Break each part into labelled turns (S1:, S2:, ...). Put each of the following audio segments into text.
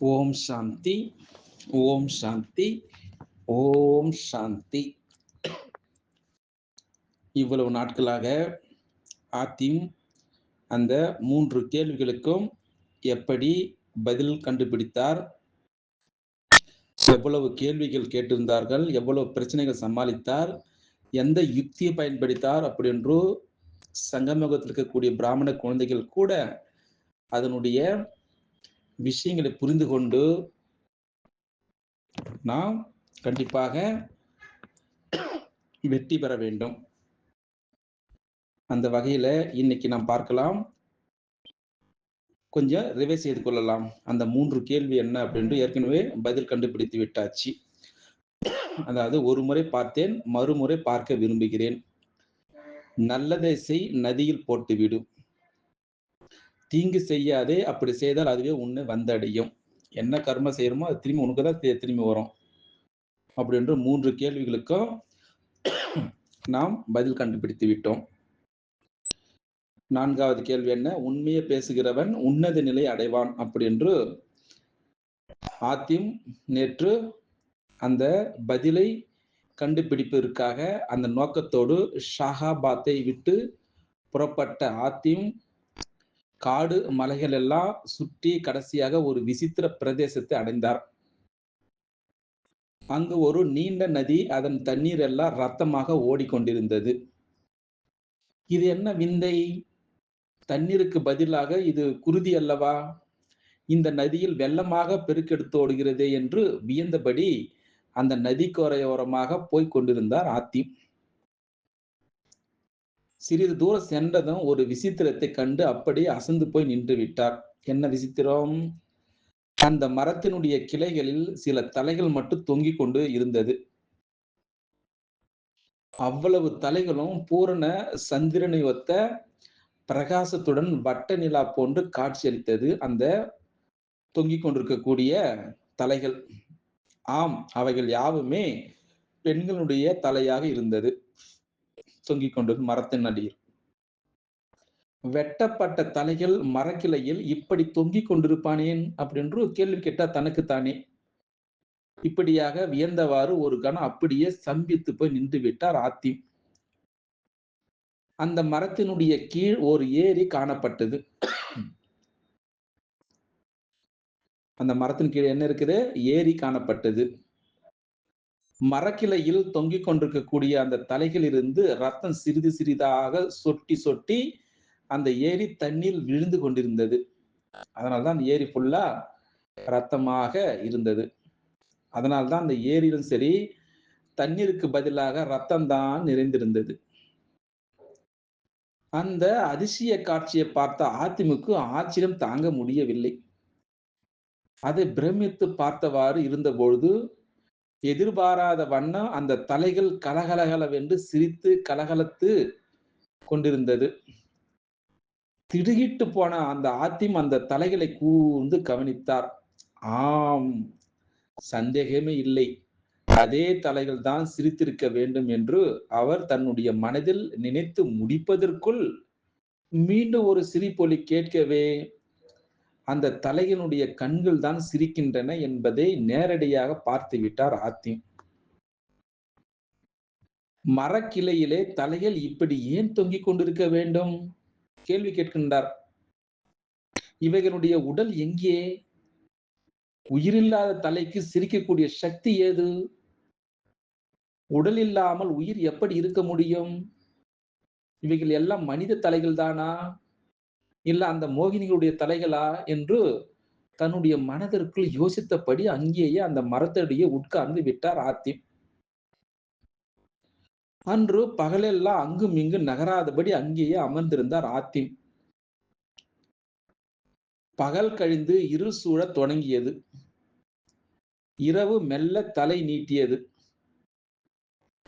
S1: ஓம் சாந்தி ஓம் சாந்தி ஓம் சாந்தி. இவ்வளவு நாட்களாக ஆத்திம் அந்த மூன்று கேள்விகளுக்கும் எப்படி பதில் கண்டுபிடித்தார்? எவ்வளவு கேள்விகள் கேட்டிருந்தார்கள்? எவ்வளவு பிரச்சனைகள் சமாளித்தார்? எந்த யுக்தியை பயன்படுத்தார்? அப்படி என்று சங்கமுகத்தில் இருக்கக்கூடிய பிராமண குழந்தைகள் கூட அதனுடைய விஷயங்களை புரிந்து கொண்டு நாம் கண்டிப்பாக வெற்றி பெற வேண்டும். அந்த வகையில இன்னைக்கு நாம் பார்க்கலாம். கொஞ்சம் ரிவைஸ் செய்து கொள்ளலாம். அந்த மூன்று கேள்வி என்ன அப்படின்ட்டு ஏற்கனவே பதில் கண்டுபிடித்து விட்டாச்சு. அதாவது ஒரு முறை பார்த்தேன் மறுமுறை பார்க்க விரும்புகிறேன். நல்லதை செய் நதியில் போட்டுவிடும் தீங்கு செய்யாதே அப்படி செய்தால் அதுவே உன்னை வந்தடையும். என்ன கர்ம செய்யறோமோ அது திரும்பி உனக்கு தான் திரும்பி வரும். அப்படின்ற மூன்று கேள்விகளுக்கும் நாம் பதில் கண்டுபிடித்து விட்டோம். நான்காவது கேள்வி என்ன? உண்மையை பேசுகிறவன் உன்னத நிலை அடைவான் அப்படி என்று ஆத்திம் நேற்று அந்த பதிலை கண்டுபிடிப்பதற்காக அந்த நோக்கத்தோடு ஷாகாபாத்தை விட்டு புறப்பட்ட ஆத்திம் காடு மலைகள் எல்லாம் சுற்றி கடைசியாக ஒரு விசித்திர பிரதேசத்தை அடைந்தார். அங்கு ஒரு நீண்ட நதி அதன் தண்ணீர் எல்லாம் ரத்தமாக ஓடிக்கொண்டிருந்தது. இது என்ன விந்தை? தண்ணீருக்கு பதிலாக இது குருதி அல்லவா? இந்த நதியில் வெள்ளமாக பெருக்கெடுத்து ஓடுகிறதே என்று வியந்தபடி அந்த நதிக்கரையோரமாக போய் கொண்டிருந்தார் ஆத்தி. சிறிது தூரம் சென்றதும் ஒரு விசித்திரத்தை கண்டு அப்படியே அசந்து போய் நின்று விட்டார். என்ன விசித்திரம்? அந்த மரத்தினுடைய கிளைகளில் சில தலைகள் மட்டும் தொங்கிக் கொண்டு இருந்தது. அவ்வளவு தலைகளும் பூரண சந்திரனை ஒத்த பிரகாசத்துடன் வட்ட நிலா போன்று காட்சியளித்தது அந்த தொங்கிக் கொண்டிருக்கக்கூடிய தலைகள். ஆம் அவைகள் யாவுமே பெண்களுடைய தலையாக இருந்தது. தொங்கிக் கொண்டது மரத்தின் அடியில் வெட்டப்பட்ட தலைகள் மரக்கிளையில் இப்படி தொங்கிக் கொண்டிருப்பானேன் அப்படின்று கேள்வி கேட்டா தனக்குத்தானே. இப்படியாக வியந்தவாறு ஒரு கணம் அப்படியே சம்பித்து போய் நின்று விட்டார் ஆத்தி. அந்த மரத்தினுடைய கீழ் ஒரு ஏரி காணப்பட்டது. அந்த மரத்தின் கீழே என்ன இருக்குது? ஏரி காணப்பட்டது. மரக்கிளையில் தொங்கிக் கொண்டிருக்கக்கூடிய அந்த தலைகள் இருந்து ரத்தம் சிறிது சிறிதாக சொட்டி சொட்டி அந்த ஏரி தண்ணீர் விழுந்து கொண்டிருந்தது. அதனால்தான் ஏரி ஃபுல்லா ரத்தமாக இருந்தது. அதனால்தான் அந்த ஏரியிலும் சரி தண்ணீருக்கு பதிலாக ரத்தம் தான் நிறைந்திருந்தது. அந்த அதிசய காட்சியை பார்த்த ஆத்திமுக்கு ஆச்சரியம் தாங்க முடியவில்லை. அதை பிரமித்து பார்த்தவாறு இருந்தபொழுது எதிர்பாராத வண்ணம் அந்த தலைகள் கலகலகலவென்று சிரித்து கலகலத்து கொண்டிருந்தது. திடுகிட்டு போன அந்த ஆத்திம் அந்த தலைகளை கூர்ந்து கவனித்தார். ஆம் சந்தேகமே இல்லை. அதே தலைகள் தான் சிரித்திருக்க வேண்டும் என்று அவர் தன்னுடைய மனதில் நினைத்து முடிப்பதற்குள் மீண்டும் ஒரு சிரிப்பொலி கேட்கவே அந்த தலையினுடைய கண்கள் தான் சிரிக்கின்றன என்பதை நேரடியாக பார்த்து விட்டார் ஆத்தி. மரக்கிளையிலே தலைகள் இப்படி ஏன் தொங்கிக் கொண்டிருக்க வேண்டும்? கேள்வி கேட்கின்றார். இவைகளுடைய உடல் எங்கே? உயிரில்லாத தலைக்கு சிரிக்கக்கூடிய சக்தி ஏது? உடல் இல்லாமல் உயிர் எப்படி இருக்க முடியும்? இவைகள் எல்லாம் மனித தலைகள் தானா இல்ல அந்த மோகினிகளுடைய தலைகளா என்று தன்னுடைய மனதிற்குள் யோசித்தபடி அங்கேயே அந்த மரத்தடியே உட்கார்ந்து விட்டார் ஆத்தி அன்று பகலெல்லாம் அங்கும் இங்கு நகராதபடி அங்கேயே அமர்ந்திருந்தார் ஆத்திம். பகல் கழிந்து இரு சூழ தொடங்கியது. இரவு மெல்ல தலை நீட்டியது.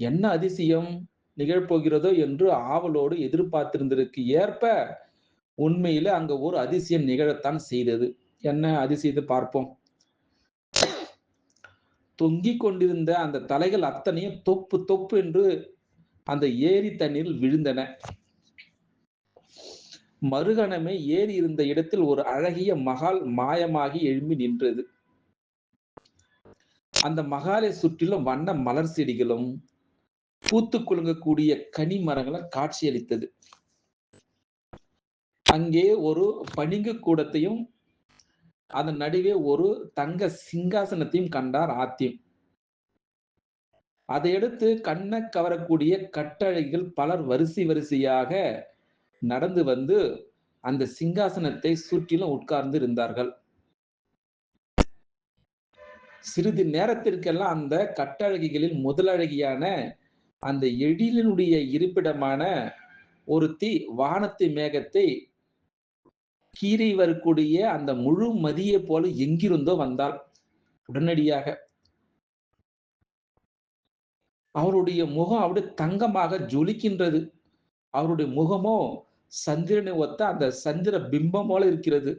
S1: என்ன அதிசயம் நிகழ்போகிறதோ என்று ஆவலோடு எதிர்பார்த்திருந்ததற்கு ஏற்ப உண்மையில அங்க ஒரு அதிசயம் நிகழத்தான் செய்தது. என்ன அதிசயத்தை பார்ப்போம். தொங்கிக் கொண்டிருந்த அந்த தலைகள் அத்தனையும் தொப்பு தொப்பு என்று அந்த ஏரி தண்ணீரில் விழுந்தன. மறுகணமே ஏறி இருந்த இடத்தில் ஒரு அழகிய மகால் மாயமாகி எழும்பி நின்றது. அந்த மகாலை சுற்றிலும் வண்ண மலர் செடிகளும் பூத்து குலுங்கக்கூடிய கனி மரங்களும் காட்சியளித்தது. அங்கே ஒரு பளிங்கு கூடத்தையும் அதன் நடுவே ஒரு தங்க சிங்காசனத்தையும் கண்டார் ஆத்தியம். அதையடுத்து கண்ணை கவரக்கூடிய கட்டழகிகள் பலர் வரிசை வரிசையாக நடந்து வந்து அந்த சிங்காசனத்தை சுற்றிலும் உட்கார்ந்து இருந்தார்கள். சிறிது நேரத்திற்கெல்லாம் அந்த கட்டழகிகளில் முதலழகியான அந்த எழிலினுடைய இருப்பிடமான ஒருத்தி வானத்து மேகத்தை கீறி வரக்கூடிய அந்த முழு மதியை போல எங்கிருந்தோ வந்தால் உடனடியாக அவருடைய முகம் அப்படியே தங்கமாக ஜொலிக்கின்றது. அவருடைய முகமோ சந்திரனை ஒத்த அந்த சந்திர பிம்பம் போல இருக்கிறது.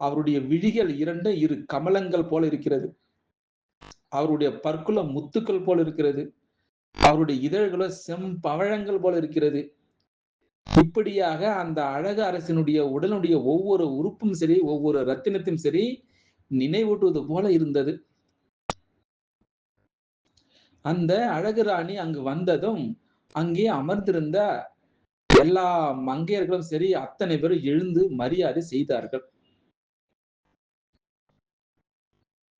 S1: அவருடைய விழிகள் இரண்டு இரு கமலங்கள் போல இருக்கிறது. அவருடைய பற்குல முத்துக்கள் போல இருக்கிறது. அவருடைய இதழ்களோ செம்பவழங்கள் போல இருக்கிறது. இப்படியாக அந்த அழக அரசினுடைய உடலுடைய ஒவ்வொரு உறுப்பும் சரி ஒவ்வொரு ரத்தினத்தையும் சரி நினைவூட்டுவது போல இருந்தது. அந்த அழகு ராணி அங்கு வந்ததும் அங்கே அமர்ந்திருந்த எல்லா மங்கையர்களும் சரி அத்தனை பேரும் எழுந்து மரியாதை செய்தார்கள்.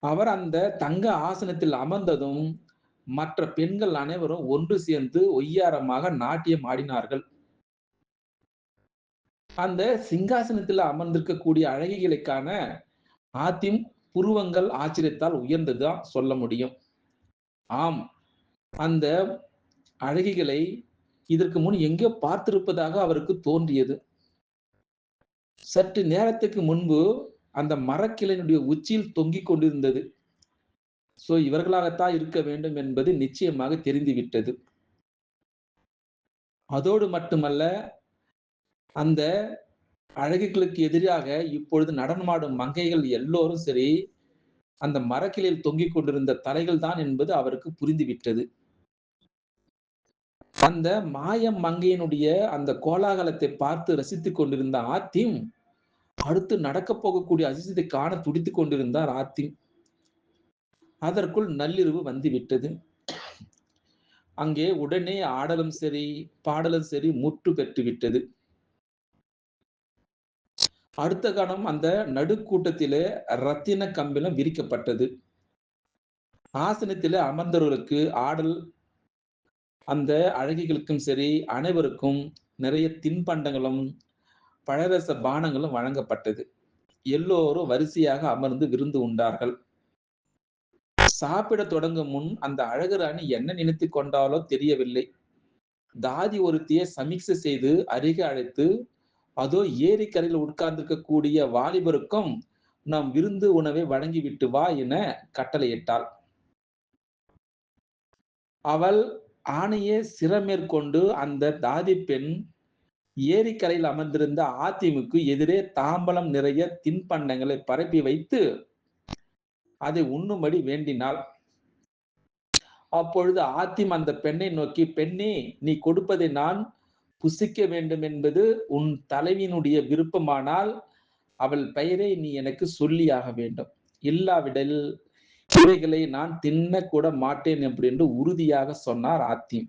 S1: அவர் அந்த தங்க ஆசனத்தில் அமர்ந்ததும் மற்ற பெண்கள் அனைவரும் ஒன்று சேர்ந்து ஒய்யாரமாக நாட்டியம் ஆடினார்கள். அந்த சிங்காசனத்தில் அமர்ந்திருக்கக்கூடிய அழகிகளுக்கான ஆத்திம் புருவங்கள் ஆச்சரியத்தால் உயர்ந்ததுதான் சொல்ல முடியும். ஆம் அந்த அழகிகளை இதற்கு முன் எங்கே பார்த்திருப்பதாக அவருக்கு தோன்றியது. சற்று நேரத்துக்கு முன்பு அந்த மரக்கிளையினுடைய உச்சியில் தொங்கிக் கொண்டிருந்தது. சோ இவர்களாகத்தான் இருக்க வேண்டும் என்பது நிச்சயமாக தெரிந்துவிட்டது. அதோடு மட்டுமல்ல அந்த அழகுகளுக்கு எதிராக இப்பொழுது நடனமாடும் மங்கைகள் எல்லோரும் சரி அந்த மரக்கிளையில் தொங்கிக் கொண்டிருந்த தலைகள் தான் என்பது அவருக்கு புரிந்துவிட்டது. அந்த மாய மங்கையினுடைய அந்த கோலாகலத்தை பார்த்து ரசித்துக் கொண்டிருந்த ஆத்திம் அடுத்து நடக்க போகக்கூடிய அதிசயத்தை காண துடித்துக் கொண்டிருந்தார் ஆத்திம் அதற்குள் நள்ளிரவு வந்துவிட்டது. அங்கே உடனே ஆடலும் சரி பாடலும் சரி முற்று பெற்றுவிட்டது. அடுத்த கணம் அந்த நடுக்கூட்டத்திலே ரத்தின கம்பிலம் விரிக்கப்பட்டது. ஆசனத்திலே அமர்ந்தவர்களுக்கு ஆடல் அந்த அழகிகளுக்கும் சரி அனைவருக்கும் நிறைய தின்பண்டங்களும் பழரச பானங்களும் வழங்கப்பட்டது. எல்லோரும் வரிசையாக அமர்ந்து விருந்து உண்டார்கள். சாப்பிட தொடங்கும் முன் அந்த அழகராணி என்ன நினைத்து கொண்டாலோ தெரியவில்லை. தாதி ஒருத்தியை சமீட்சை செய்து அருகே அழைத்து அதோ ஏரிக்கரையில் உட்கார்ந்திருக்கக்கூடிய வாலிபருக்கும் நாம் விருந்து உணவை வழங்கிவிட்டு வா என கட்டளையிட்டாள். அவள் ஆணையை சிறமேற்கொண்டு அந்த தாதி பெண் ஏரிக்கரையில் அமர்ந்திருந்த ஆத்திமுக்கு எதிரே தாம்பலம் நிறைய தின்பண்டங்களை பரப்பி வைத்து அதை உண்ணும்படி வேண்டினாள். அப்பொழுது ஆத்திம் அந்த பெண்ணை நோக்கி பெண்ணே நீ கொடுப்பதை நான் புசிக்க வேண்டும் என்பது உன் தலைவியினுடைய விருப்பமானால் அவள் பெயரை நீ எனக்கு சொல்லியாக வேண்டும். இல்லாவிடல் இவைகளை நான் தின்ன கூட மாட்டேன் என்று உறுதியாக சொன்னார் ஆத்திம்.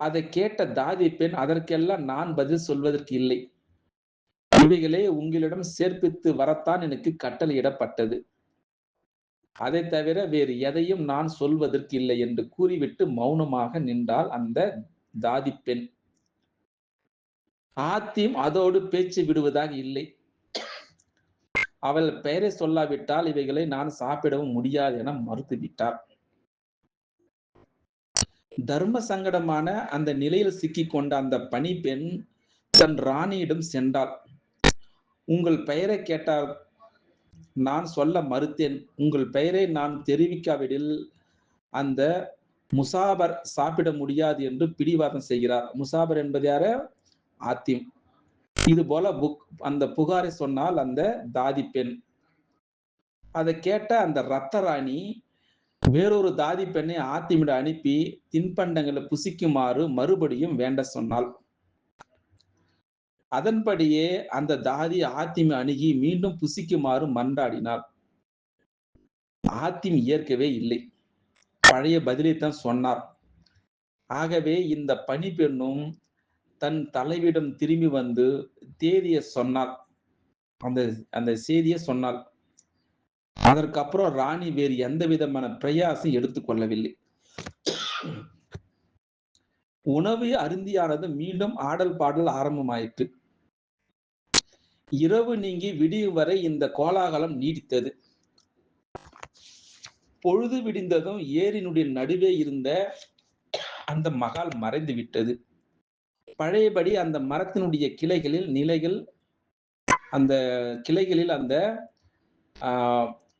S1: அதை கேட்ட தாதி பெண் அதற்கெல்லாம் நான் பதில் சொல்வதற்கு இல்லை. இவைகளை உங்களிடம் சேர்ப்பித்து வரத்தான் எனக்கு கட்டளையிடப்பட்டது அதை தவிர வேறு எதையும் நான் சொல்வதற்கு இல்லை என்று கூறிவிட்டு மௌனமாக நின்றால் அந்த தாதி பெண் ஆத்திம் அதோடு பேச்சு விடுவதாக இல்லை. அவள் பெயரை சொல்லாவிட்டால் இவைகளை நான் சாப்பிடவும் முடியாது என மறுத்துவிட்டார். தர்ம சங்கடமான அந்த நிலையில் சிக்கிக் கொண்ட அந்த பணி பெண் தன் ராணியிடம் சென்றாள். உங்கள் பெயரை கேட்டால் நான் சொல்ல மறுத்தேன். உங்கள் பெயரை நான் தெரிவிக்காவிடில் அந்த முசாபர் சாப்பிட முடியாது என்று பிடிவாதம் செய்கிறார். முசாபர் என்பது யார? ஆத்திம். இது போல புக் அந்த புகாரை சொன்னால் அந்த தாதி பெண். அதை கேட்ட அந்த ரத்த ராணி வேறொரு தாதி பெண்ணை ஆத்திமிட அனுப்பி தின்பண்டங்களை புசிக்குமாறு மறுபடியும் வேண்ட சொன்னாள். அதன்படியே அந்த தாதி ஆத்திம அணுகி மீண்டும் புசிக்குமாறு மன்றாடினார் ஆத்திம் ஏற்கவே இல்லை. பழைய பதிலைத்தான் சொன்னார். ஆகவே இந்த பணிப்பெண்ணும் தன் தலைவிடம் திரும்பி வந்து தேதியை சொன்னாள் அந்த அந்த செய்தியை சொன்னாள் அதற்கப்புறம் ராணி வேறு எந்த விதமான பிரயாசம் எடுத்துக்கொள்ளவில்லை உணவு அருந்தியானது மீண்டும் ஆடல் பாடல் ஆரம்பமாயிற்று. இரவு நீங்கி விடியும் வரை இந்த கோலாகலம் நீடித்தது. பொழுது விடிந்ததும் ஏரினுடைய நடுவே இருந்த அந்த மகால் மறைந்து விட்டது. பழையபடி அந்த மரத்தினுடைய கிளைகளில் நிலைகள் அந்த கிளைகளில் அந்த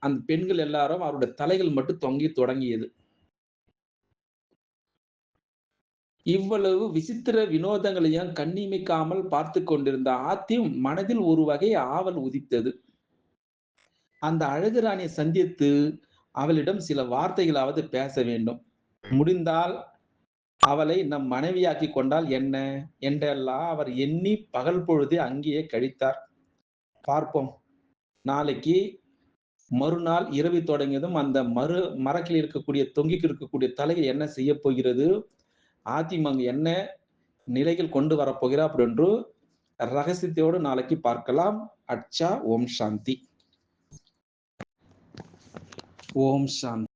S1: அந்த பெண்கள் எல்லாரும் அவருடைய தலைகள் மட்டும் தொங்கி தொடங்கியது. இவ்வளவு விசித்திர வினோதங்களையும் கண்ணிமைக்காமல் பார்த்து கொண்டிருந்த ஆத்தி மனதில் ஒரு வகை ஆவல் உதித்தது. அந்த அழகு ராணியை சந்தித்து அவளிடம் சில வார்த்தைகளாவது பேச வேண்டும். முடிந்தால் அவளை நம் மனைவியாக்கி கொண்டால் என்ன? என்றெல்லாம் அவர் எண்ணி பகல் பொழுது அங்கேயே கழித்தார். பார்ப்போம். நாளைக்கு மறுநாள் இரவு தொடங்கியதும் அந்த மறு மரக்கில் இருக்கக்கூடிய தொங்கிக்கு இருக்கக்கூடிய தலையை என்ன செய்ய போகிறது? அதிமுக என்ன நிலைகள் கொண்டு வரப்போகிறா என்று ரகசியத்தோடு நாளைக்கு பார்க்கலாம். அச்சா ஓம் சாந்தி. ஓம் சாந்தி